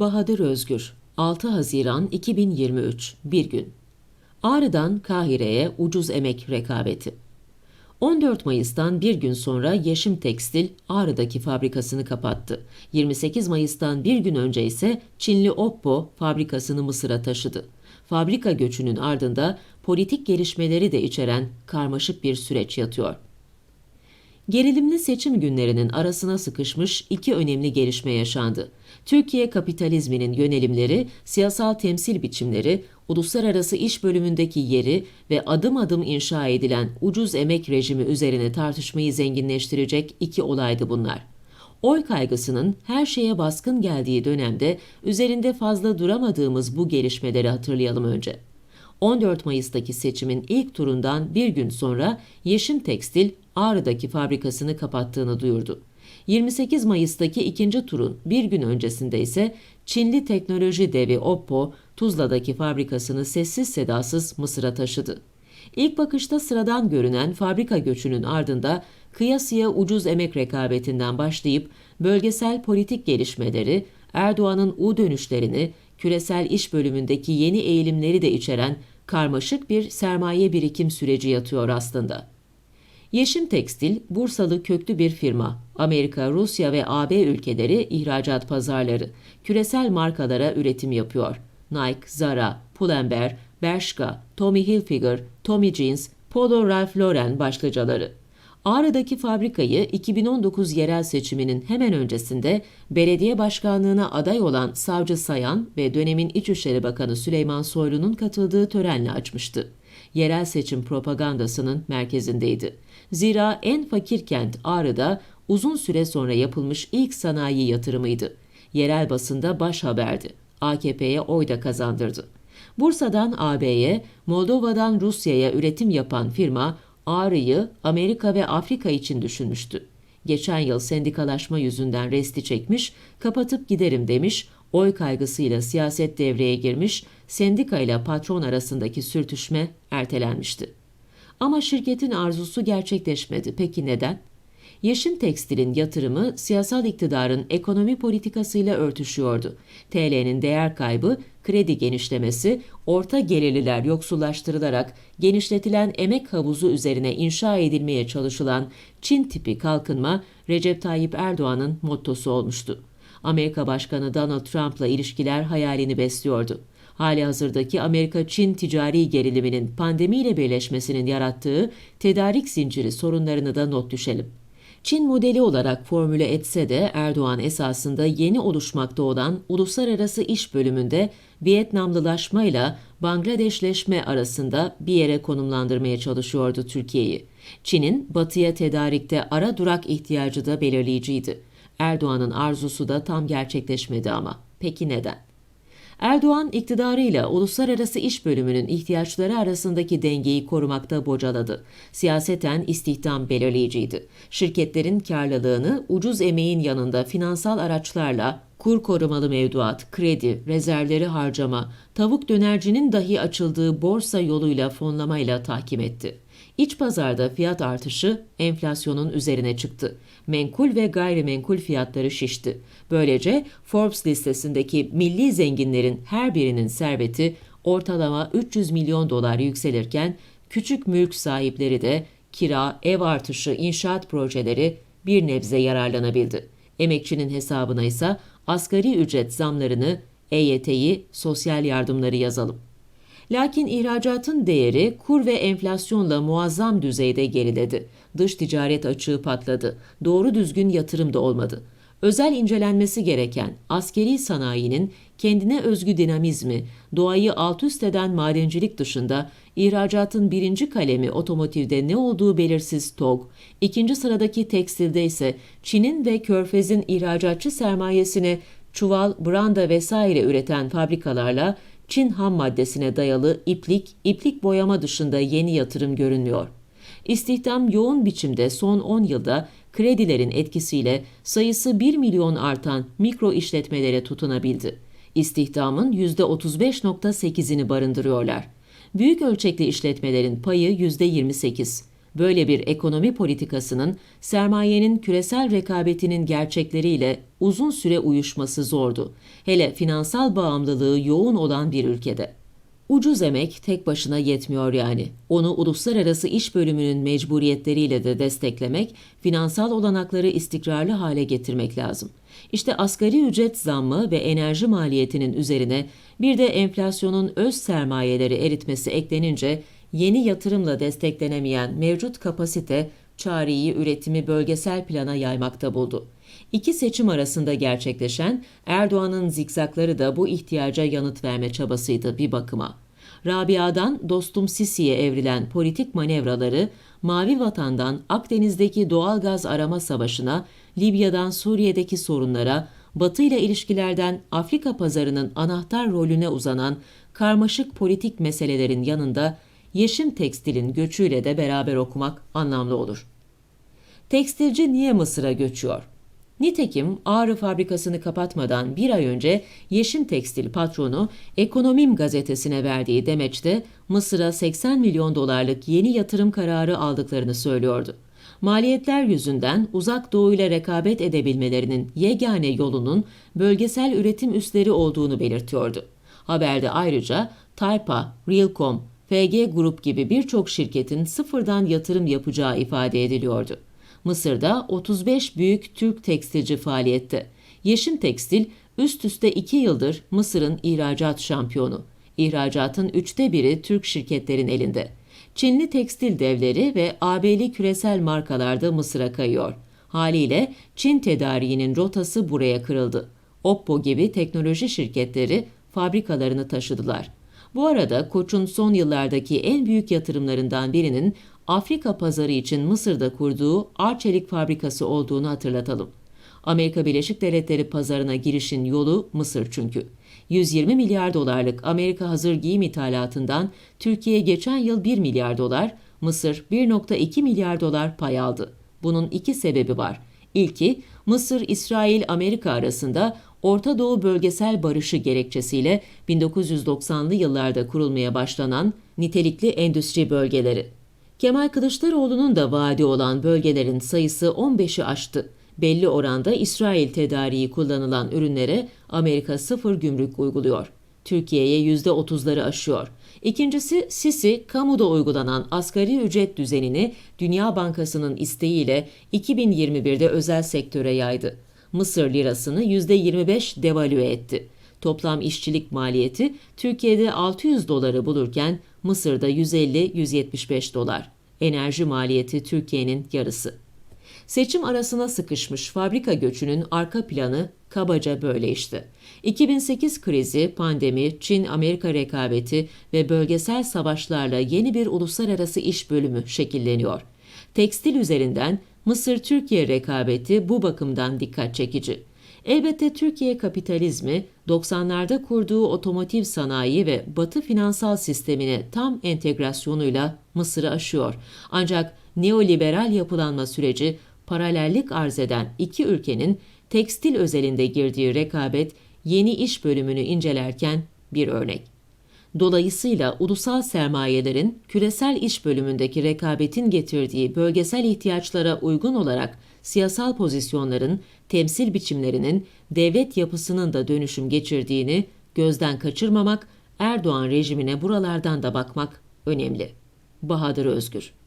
Bahadır Özgür 6 Haziran 2023 Bir gün Ağrı'dan Kahire'ye ucuz emek rekabeti 14 Mayıs'tan bir gün sonra Yeşim Tekstil Ağrı'daki fabrikasını kapattı. 28 Mayıs'tan bir gün önce ise Çinli Oppo fabrikasını Mısır'a taşıdı. Fabrika göçünün ardında politik gelişmeleri de içeren karmaşık bir süreç yatıyor. Gerilimli seçim günlerinin arasına sıkışmış iki önemli gelişme yaşandı. Türkiye kapitalizminin yönelimleri, siyasal temsil biçimleri, uluslararası iş bölümündeki yeri ve adım adım inşa edilen ucuz emek rejimi üzerine tartışmayı zenginleştirecek iki olaydı bunlar. Oy kaygısının her şeye baskın geldiği dönemde üzerinde fazla duramadığımız bu gelişmeleri hatırlayalım önce. 14 Mayıs'taki seçimin ilk turundan bir gün sonra Yeşim Tekstil Ağrı'daki fabrikasını kapattığını duyurdu. 28 Mayıs'taki ikinci turun bir gün öncesinde ise Çinli teknoloji devi Oppo Tuzla'daki fabrikasını sessiz sedasız Mısır'a taşıdı. İlk bakışta sıradan görünen fabrika göçünün ardında kıyasıya ucuz emek rekabetinden başlayıp bölgesel politik gelişmeleri, Erdoğan'ın U dönüşlerini, küresel iş bölümündeki yeni eğilimleri de içeren karmaşık bir sermaye birikim süreci yatıyor aslında. Yeşim Tekstil, Bursalı köklü bir firma. Amerika, Rusya ve AB ülkeleri ihracat pazarları. Küresel markalara üretim yapıyor. Nike, Zara, Pull&Bear, Bershka, Tommy Hilfiger, Tommy Jeans, Polo Ralph Lauren başlıcaları. Ağrı'daki fabrikayı 2019 yerel seçiminin hemen öncesinde belediye başkanlığına aday olan Savcı Sayan ve dönemin İçişleri Bakanı Süleyman Soylu'nun katıldığı törenle açmıştı. Yerel seçim propagandasının merkezindeydi. Zira en fakir kent Ağrı'da uzun süre sonra yapılmış ilk sanayi yatırımıydı. Yerel basında baş haberdi. AKP'ye oy da kazandırdı. Bursa'dan AB'ye, Moldova'dan Rusya'ya üretim yapan firma Ağrı'yı Amerika ve Afrika için düşünmüştü. Geçen yıl sendikalaşma yüzünden resti çekmiş, kapatıp giderim demiş, oy kaygısıyla siyaset devreye girmiş, sendika ile patron arasındaki sürtüşme ertelenmişti. Ama şirketin arzusu gerçekleşmedi. Peki neden? Yeşim Tekstil'in yatırımı siyasal iktidarın ekonomi politikasıyla örtüşüyordu. TL'nin değer kaybı, kredi genişlemesi, orta gelirliler yoksullaştırılarak genişletilen emek havuzu üzerine inşa edilmeye çalışılan Çin tipi kalkınma Recep Tayyip Erdoğan'ın mottosu olmuştu. Amerika Başkanı Donald Trump'la ilişkiler hayalini besliyordu. Hali hazırdaki Amerika-Çin ticari geriliminin pandemiyle birleşmesinin yarattığı tedarik zinciri sorunlarını da not düşelim. Çin modeli olarak formüle etse de Erdoğan esasında yeni oluşmakta olan uluslararası iş bölümünde Vietnamlılaşmayla Bangladeşleşme arasında bir yere konumlandırmaya çalışıyordu Türkiye'yi. Çin'in batıya tedarikte ara durak ihtiyacı da belirleyiciydi. Erdoğan'ın arzusu da tam gerçekleşmedi ama. Peki neden? Erdoğan iktidarıyla uluslararası iş bölümünün ihtiyaçları arasındaki dengeyi korumakta bocaladı. Siyaseten istihdam belirleyiciydi. Şirketlerin karlılığını ucuz emeğin yanında finansal araçlarla kur korumalı mevduat, kredi, rezervleri harcama, tavuk dönercinin dahi açıldığı borsa yoluyla fonlamayla tahkim etti. İç pazarda fiyat artışı enflasyonun üzerine çıktı. Menkul ve gayrimenkul fiyatları şişti. Böylece Forbes listesindeki milli zenginlerin her birinin serveti ortalama 300 milyon dolar yükselirken küçük mülk sahipleri de kira, ev artışı, inşaat projeleri bir nebze yararlanabildi. Emekçinin hesabına ise asgari ücret zamlarını, EYT'yi, sosyal yardımları yazalım. Lakin ihracatın değeri kur ve enflasyonla muazzam düzeyde geriledi. Dış ticaret açığı patladı. Doğru düzgün yatırım da olmadı. Özel incelenmesi gereken askeri sanayinin kendine özgü dinamizmi, doğayı alt üst eden madencilik dışında ihracatın birinci kalemi otomotivde ne olduğu belirsiz TOG, ikinci sıradaki tekstilde ise Çin'in ve Körfez'in ihracatçı sermayesine çuval, branda vesaire üreten fabrikalarla Çin ham maddesine dayalı iplik, iplik boyama dışında yeni yatırım görünmüyor. İstihdam yoğun biçimde son 10 yılda kredilerin etkisiyle sayısı 1 milyon artan mikro işletmelere tutunabildi. İstihdamın %35.8'ini barındırıyorlar. Büyük ölçekli işletmelerin payı %28. Böyle bir ekonomi politikasının sermayenin küresel rekabetinin gerçekleriyle uzun süre uyuşması zordu. Hele finansal bağımlılığı yoğun olan bir ülkede. Ucuz emek tek başına yetmiyor yani. Onu uluslararası iş bölümünün mecburiyetleriyle de desteklemek, finansal olanakları istikrarlı hale getirmek lazım. İşte asgari ücret zammı ve enerji maliyetinin üzerine bir de enflasyonun öz sermayeleri eritmesi eklenince yeni yatırımla desteklenemeyen mevcut kapasite çareyi üretimi bölgesel plana yaymakta buldu. İki seçim arasında gerçekleşen Erdoğan'ın zikzakları da bu ihtiyaca yanıt verme çabasıydı bir bakıma. Rabia'dan dostum Sisi'ye evrilen politik manevraları, Mavi Vatan'dan Akdeniz'deki doğal gaz arama savaşına, Libya'dan Suriye'deki sorunlara, Batı ile ilişkilerden Afrika pazarının anahtar rolüne uzanan karmaşık politik meselelerin yanında Yeşim Tekstil'in göçüyle de beraber okumak anlamlı olur. Tekstilci niye Mısır'a göçüyor? Nitekim Ağrı fabrikasını kapatmadan bir ay önce Yeşim Tekstil patronu Ekonomim gazetesine verdiği demeçte Mısır'a 80 milyon dolarlık yeni yatırım kararı aldıklarını söylüyordu. Maliyetler yüzünden uzak doğu ile rekabet edebilmelerinin yegane yolunun bölgesel üretim üsleri olduğunu belirtiyordu. Haberde ayrıca Taypa, Realcom, FG Grup gibi birçok şirketin sıfırdan yatırım yapacağı ifade ediliyordu. Mısır'da 35 büyük Türk tekstilci faaliyette. Yeşim Tekstil üst üste 2 yıldır Mısır'ın ihracat şampiyonu. İhracatın üçte biri Türk şirketlerin elinde. Çinli tekstil devleri ve AB'li küresel markalarda Mısır'a kayıyor. Haliyle Çin tedariğinin rotası buraya kırıldı. Oppo gibi teknoloji şirketleri fabrikalarını taşıdılar. Bu arada Koç'un son yıllardaki en büyük yatırımlarından birinin Afrika pazarı için Mısır'da kurduğu Arçelik fabrikası olduğunu hatırlatalım. Amerika Birleşik Devletleri pazarına girişin yolu Mısır çünkü. 120 milyar dolarlık Amerika hazır giyim ithalatından Türkiye geçen yıl 1 milyar dolar, Mısır 1.2 milyar dolar pay aldı. Bunun iki sebebi var. İlki Mısır, İsrail, Amerika arasında Orta Doğu bölgesel barışı gerekçesiyle 1990'lı yıllarda kurulmaya başlanan nitelikli endüstri bölgeleri. Kemal Kılıçdaroğlu'nun da vaadi olan bölgelerin sayısı 15'i aştı. Belli oranda İsrail tedariği kullanılan ürünlere Amerika sıfır gümrük uyguluyor. Türkiye'ye %30'ları aşıyor. İkincisi Sisi, kamuda uygulanan asgari ücret düzenini Dünya Bankası'nın isteğiyle 2021'de özel sektöre yaydı. Mısır lirasını %25 devalüe etti. Toplam işçilik maliyeti Türkiye'de 600 doları bulurken Mısır'da 150-175 dolar. Enerji maliyeti Türkiye'nin yarısı. Seçim arasına sıkışmış fabrika göçünün arka planı kabaca böyle işte. 2008 krizi, pandemi, Çin-Amerika rekabeti ve bölgesel savaşlarla yeni bir uluslararası iş bölümü şekilleniyor. Tekstil üzerinden Mısır-Türkiye rekabeti bu bakımdan dikkat çekici. Elbette Türkiye kapitalizmi 90'larda kurduğu otomotiv sanayi ve batı finansal sistemine tam entegrasyonuyla Mısır'ı aşıyor. Ancak neoliberal yapılanma süreci paralellik arz eden iki ülkenin tekstil özelinde girdiği rekabet yeni iş bölümünü incelerken bir örnek. Dolayısıyla ulusal sermayelerin küresel iş bölümündeki rekabetin getirdiği bölgesel ihtiyaçlara uygun olarak siyasal pozisyonların, temsil biçimlerinin, devlet yapısının da dönüşüm geçirdiğini gözden kaçırmamak, Erdoğan rejimine buralardan da bakmak önemli. Bahadır Özgür